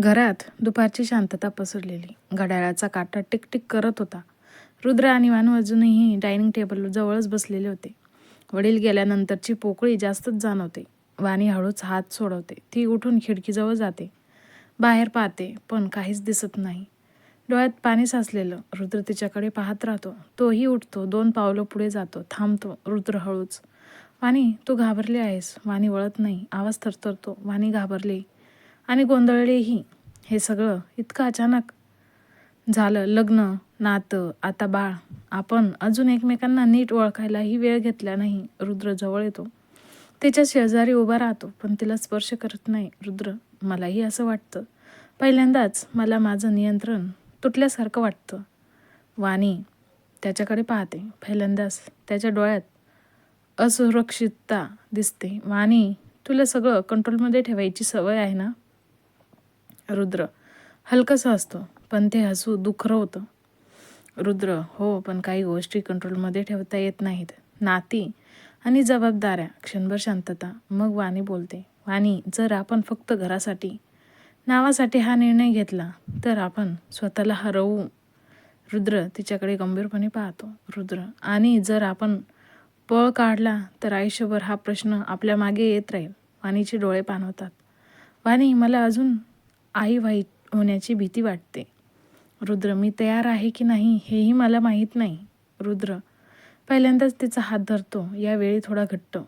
घरात दुपारची शांतता पसरलेली. घड्याळाचा काटा टिकटिक करत होता. रुद्र आणि वानू अजूनही डायनिंग टेबल जवळच बसलेले होते. वडील गेल्यानंतरची पोकळी जास्तच जाणवते. वाणी हळूच हात सोडवते. ती उठून खिडकीजवळ जाते. बाहेर पाहते पण काहीच दिसत नाही. डोळ्यात पाणी साचलेलं. रुद्र तिच्याकडे पाहत राहतो. तोही उठतो. दोन पावलं पुढे जातो. थांबतो. रुद्र हळूच. वाणी तू घाबरली आहेस. वाणी वळत नाही. आवाज थरथरतो. वाणी घाबरली. आणि गोंधळलेही. हे सगळं इतकं अचानक झालं. लग्न नातं आता बाळ. आपण अजून एकमेकांना नीट ओळखायलाही वेळ घेतला नाही. रुद्र जवळ येतो. तिच्या शेजारी उभा राहतो पण तिला स्पर्श करत नाही. रुद्र मलाही असं वाटतं. पहिल्यांदाच मला माझं नियंत्रण तुटल्यासारखं वाटतं. वाणी त्याच्याकडे पाहते. पहिल्यांदाच त्याच्या डोळ्यात असुरक्षितता दिसते. वाणी तुला सगळं कंट्रोलमध्ये ठेवायची सवय आहे ना? रुद्र. हलकंसं असतं पण ते हसू दुखरं होतं रुद्र हो पण काही गोष्टी कंट्रोलमध्ये ठेवता येत नाहीत. नाती आणि जबाबदाऱ्या क्षणभर शांतता. मग वाणी बोलते. वाणी जर आपण फक्त घरासाठी नावासाठी हा निर्णय घेतला तर आपण स्वतःला हरवू. रुद्र तिच्याकडे गंभीरपणे पाहतो. रुद्र आणि जर आपण पळ काढला तर आयुष्यभर हा प्रश्न आपल्या मागे येत राहील. वाणीचे डोळे पाणवतात वाणी मला अजून आई वाईट होण्याची भीती वाटते. रुद्र मी तयार आहे की नाही हेही मला माहीत नाही. रुद्र पहिल्यांदाच तिचा हात धरतो. यावेळी थोडा घट्ट.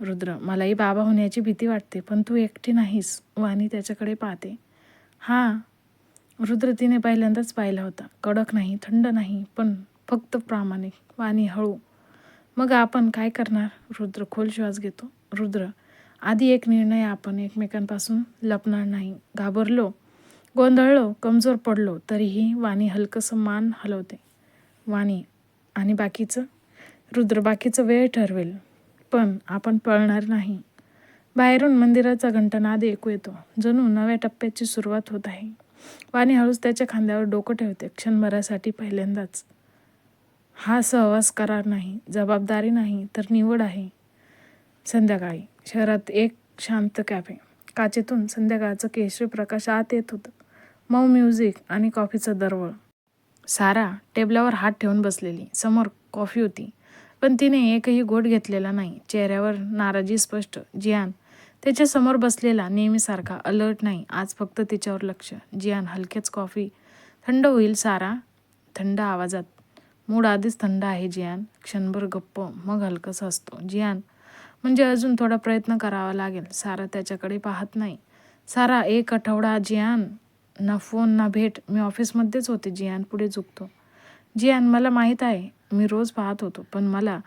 रुद्र मलाही बाबा होण्याची भीती वाटते पण तू एकटी नाहीस. वाणी त्याच्याकडे पाहते. हां. रुद्र तिने पहिल्यांदाच पाहिला होता. कडक नाही थंड नाही पण फक्त प्रामाणिक. वाणी हळू. मग आपण काय करणार? रुद्र खोल श्वास घेतो. रुद्र आधी एक निर्णय आपण एकमेकांपासून लपणार नाही. घाबरलो गोंधळलो कमजोर पडलो तरीही वाणी हलकंसं मान हलवते. वाणी आणि बाकीचं? रुद्र बाकीचं वेळ ठरवेल पण आपण पळणार नाही. बाहेरून मंदिराचा घंटनाद ऐकू येतो जणू नव्या टप्प्याची सुरुवात होत आहे. वाणी हळूच त्याच्या खांद्यावर डोकं ठेवते क्षणभरासाठी पहिल्यांदाच. हा सहवास करार नाही जबाबदारी नाही तर निवड आहे. संध्याकाळी. शहरात एक शांत कॅफे. काचेतून संध्याकाळचं केशरी प्रकाश आत येत होतं. मऊ म्युझिक आणि कॉफीचं दरवळ. सारा टेबलावर हात ठेवून बसलेली. समोर कॉफी होती. पण तिने एकही गोट घेतलेला नाही. चेहऱ्यावर नाराजी स्पष्ट. जियान त्याच्यासमोर बसलेला नेहमीसारखा अलर्ट नाही. आज फक्त तिच्यावर लक्ष. जियान हलकेच कॉफी. थंड होईल सारा. थंड आवाजात. मूड आधीच थंड आहे जियान. क्षणभर गप्प मग हलकंसं असतो जियान म्हणजे अजून थोडा प्रयत्न करावा लागेल. सारा त्याच्याकडे पाहत नाही. सारा एक आठवडा जियान ना फोन ना भेट. मी ऑफिसमध्येच होते. जियान पुढे झुकतो. जियान मला माहीत आहे मी रोज पाहत होतो. पण मला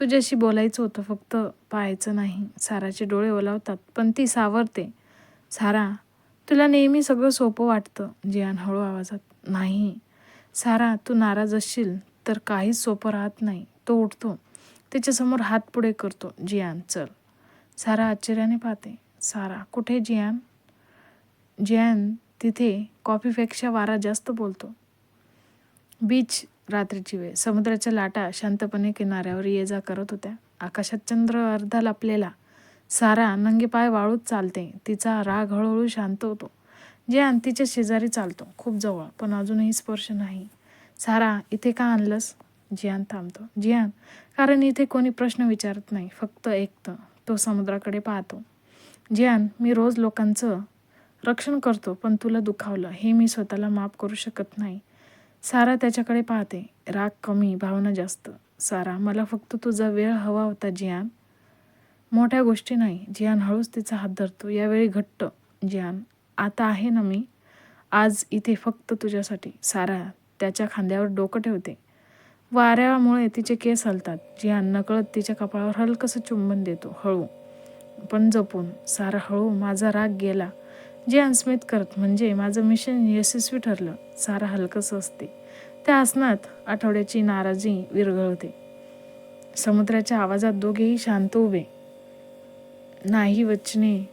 तुझ्याशी बोलायचं होतं. फक्त पाहायचं नाही. साराचे डोळे ओलावतात पण ती सावरते. सारा तुला नेहमी सगळं सोपं वाटतं. जियान हळू आवाजात नाही. सारा तू नाराज असशील तर काहीच सोपं राहत नाही. तो उठतो. तिच्यासमोर हात पुढे करतो. जियान चल. सारा आश्चर्याने पाहते. सारा कुठे जियान? जियान तिथे कॉफीपेक्षा वारा जास्त बोलतो. बीच रात्रीची वेळ. समुद्राच्या लाटा शांतपणे किनाऱ्यावर ये जा करत होत्या. आकाशात चंद्र अर्धा लपलेला. सारा नंगे पाय वाळूत चालते. तिचा राग हळूहळू शांत होतो. जियान तिच्या शेजारी चालतो. खूप जवळ पण अजूनही स्पर्श नाही. सारा इथे का आणलंस? जियान थांबतो. जियान कारण इथे कोणी प्रश्न विचारत नाही फक्त ऐकतं तो समुद्राकडे पाहतो. जियान मी रोज लोकांचं रक्षण करतो पण तुला दुखावलं हे मी स्वतःला माफ करू शकत नाही. सारा त्याच्याकडे पाहते राग कमी भावना जास्त. सारा मला फक्त तुझा वेळ हवा होता जियान. मोठ्या गोष्टी नाही जियान हळूच तिचा हात धरतो यावेळी घट्ट जियान आता आहे ना मी? आज इथे फक्त तुझ्यासाठी. सारा त्याच्या खांद्यावर डोकं ठेवते. वाऱ्यामुळे तिचे केस हलतात. जी नकळत तिच्या कपाळावर हलकंसं चुंबन देतो हळू. पण जपून सारा हळू माझा राग गेला. जियान स्मित करत म्हणजे माझं मिशन यशस्वी ठरलं. सारा हलकंसं असते. त्या हसनात आठवड्याची नाराजी विरघळते. समुद्राच्या आवाजात दोघेही शांत उभे. नाही वचने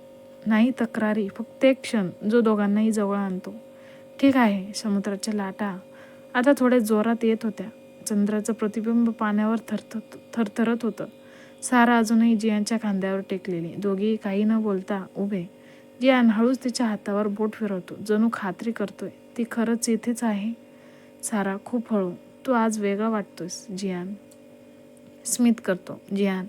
नाही तक्रारी फक्त एक क्षण जो दोघांनाही जवळ आणतो. ठीक आहे समुद्राच्या लाटा. आता थोड्या जोरात येत होत्या. चंद्राचं प्रतिबिंब पाण्यावर थरथ थरथरत होतं. सारा अजूनही जियांच्या खांद्यावर टेकलेली. दोघेही काही न बोलता उभे. जियान हळूच तिच्या हातावर बोट फिरवतो. जणू खात्री करतोय ती खरंच इथेच आहे? सारा खूप हळू. तू आज वेगळा वाटतोस जियान. स्मित करतो. जियान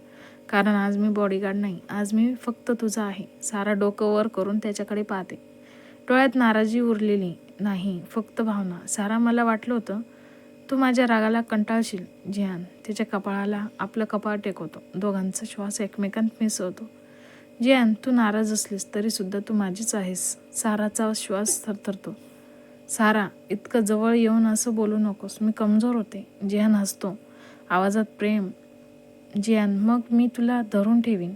कारण आज मी बॉडीगार्ड नाही. आज मी फक्त तुझा आहे. सारा डोकं वर करून त्याच्याकडे पाहते. डोळ्यात नाराजी उरलेली नाही. फक्त भावना. सारा मला वाटलं होतं तू माझ्या रागाला कंटाळशील जियान तिच्या कपाळाला आपलं कपाळ टेकवतो. दोघांचा श्वास एकमेकांत मिसळतो. जियान तू नाराज असलीस तरीसुद्धा तू माझीच आहेस. साराचा श्वास थरथरतो. सारा इतकं जवळ येऊन असं बोलू नकोस. मी कमजोर होते. जियान हसतो. आवाजात प्रेम. जियान मग मी तुला धरून ठेवीन.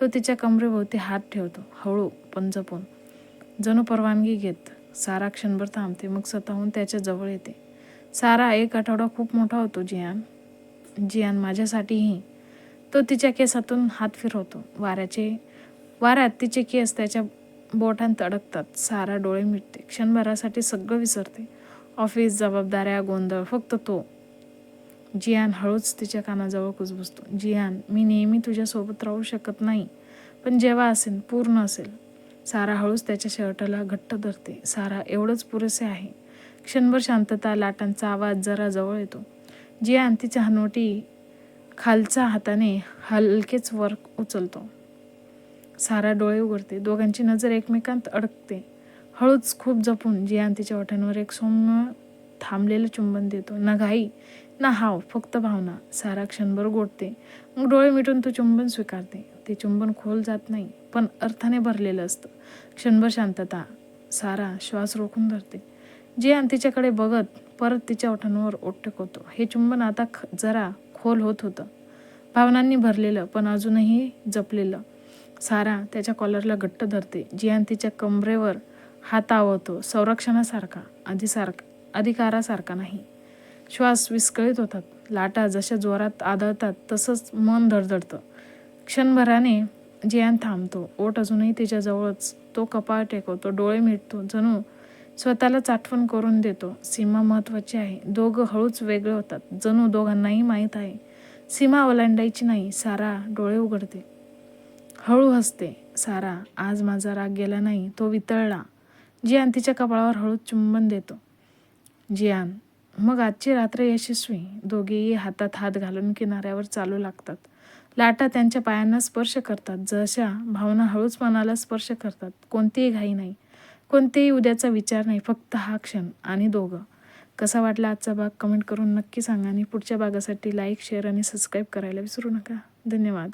तो तिच्या कमरेभोवती हात ठेवतो. हळू पण जपून जणू परवानगी घेत. सारा क्षणभर थांबते. मग स्वतःहून त्याच्याजवळ येते. सारा एक आठवडा खूप मोठा होतो जियान. जियान माझ्यासाठीही. तो तिच्या केसातून हात फिरवतो. वाऱ्याचे वाऱ्यात तिचे केस त्याच्या बोटांत अडकतात. सारा डोळे मिटते. क्षणभरासाठी सगळं विसरते. ऑफिस जबाबदाऱ्या गोंधळ फक्त तो. जियान हळूच तिच्या कानाजवळ कुजबुजतो. जियान मी नेहमी तुझ्यासोबत राहू शकत नाही पण जेव्हा असेल पूर्ण असेल. सारा हळूच त्याच्या शर्टला घट्ट धरते. सारा एवढंच पुरेसे आहे. क्षणभर शांतता लाटांचा आवाज जरा जवळ येतो. जियान तिच्या हनवटी खालच्या हाताने हलकेच वर उचलतो. सारा डोळे उघडते. दोघांची नजर एकमेकांत अडकते. हळूच खूप जपून जियान तिच्या ओठांवर एक सौम्य थांबलेलं चुंबन देतो. ना घाई ना हाव फक्त भावना. सारा क्षणभर गोडते. मग डोळे मिटून तो चुंबन स्वीकारते. ते चुंबन खोल जात नाही पण अर्थाने भरलेलं असतं. क्षणभर शांतता. सारा श्वास रोखून धरते. जियान तिच्याकडे बघत परत तिच्या ओठांवर ओठ टेकवतो. हे चुंबन आता ख जरा खोल होत होतं. भावनांनी भरलेलं पण अजूनही जपलेलं. सारा त्याच्या कॉलरला घट्ट धरते. जियान तिच्या कमरेवर हात आवळतो संरक्षणासारखा अधिसारखा अधिकारासारखा नाही. श्वास विस्कळीत होतात. लाटा जशा जोरात आदळतात तसंच मन धडधडतं. क्षणभराने जियान थांबतो ओट अजूनही तिच्याजवळच. तो कपाळ टेकवतो डोळे मिटतो. जणू स्वतःलाच आठवण करून देतो. सीमा महत्त्वाची आहे. दोघं हळूच वेगळे होतात. जणू दोघांनाही माहीत आहे. सीमा ओलांडायची नाही. सारा डोळे उघडते. हळू हसते. सारा आज माझा राग गेला नाही. तो वितळला. जियान तिच्या कपाळावर हळूच चुंबन देतो. जियान मग आजची रात्र यशस्वी. दोघेही हातात हात घालून किनाऱ्यावर चालू लागतात. लाटा त्यांच्या पायांना स्पर्श करतात. जशा भावना हळूच मनाला स्पर्श करतात. कोणतीही घाई नाही. कोणतेही उद्याचा विचार नाही फक्त हा क्षण आणि दोघं. कसा वाटला आजचा भाग कमेंट करून नक्की सांगा आणि पुढच्या भागासाठी लाईक शेअर आणि सबस्क्राईब करायला विसरू नका. धन्यवाद.